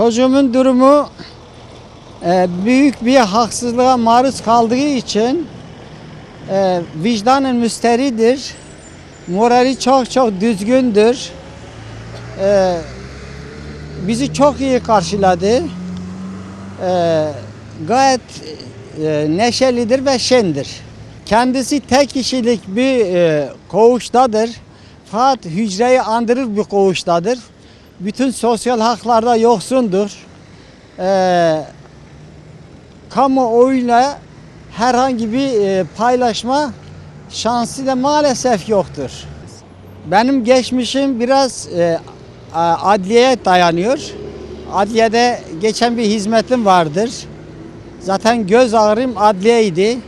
Çocuğumun durumu e, büyük bir haksızlığa maruz kaldığı için e, vicdanen müsteridir. Morali çok çok düzgündür. E, bizi çok iyi karşıladı. E, gayet e, neşelidir ve şendir. Kendisi tek kişilik bir e, koğuştadır. Fakat hücreyi andırır bir koğuştadır. Bütün sosyal haklarda yoksundur. E, kamuoyuyla herhangi bir e, paylaşma şansı da maalesef yoktur. Benim geçmişim biraz e, adliyeye dayanıyor. Adliyede geçen bir hizmetim vardır. Zaten göz ağrım adliyeydi.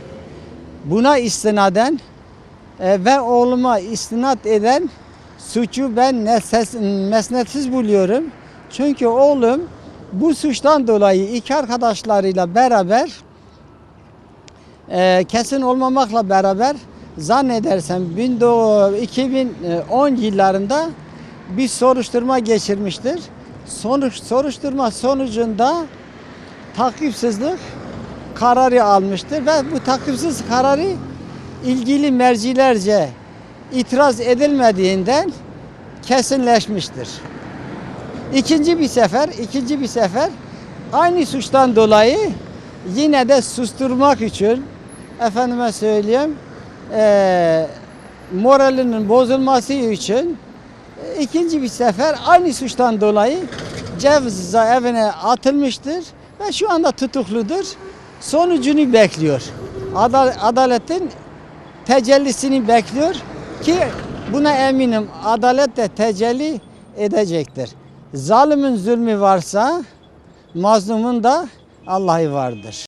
Buna istinaden e, ve oğluma istinat eden suçu ben neses- mesnetsiz buluyorum. Çünkü oğlum bu suçtan dolayı iki arkadaşlarıyla beraber e, kesin olmamakla beraber zannedersem 19- 2010 yıllarında bir soruşturma geçirmiştir. Sonuç soruşturma sonucunda takipsizlik kararı almıştır ve bu takipsiz kararı ilgili mercilerce itiraz edilmediğinden kesinleşmiştir. İkinci bir sefer, ikinci bir sefer aynı suçtan dolayı yine de susturmak için efendime söyleyeyim eee moralinin bozulması için e, ikinci bir sefer aynı suçtan dolayı cezaevine atılmıştır ve şu anda tutukludur. Sonucunu bekliyor. Adal- adaletin tecellisini bekliyor ki buna eminim adalet de tecelli edecektir. Zalimin zulmü varsa mazlumun da Allah'ı vardır.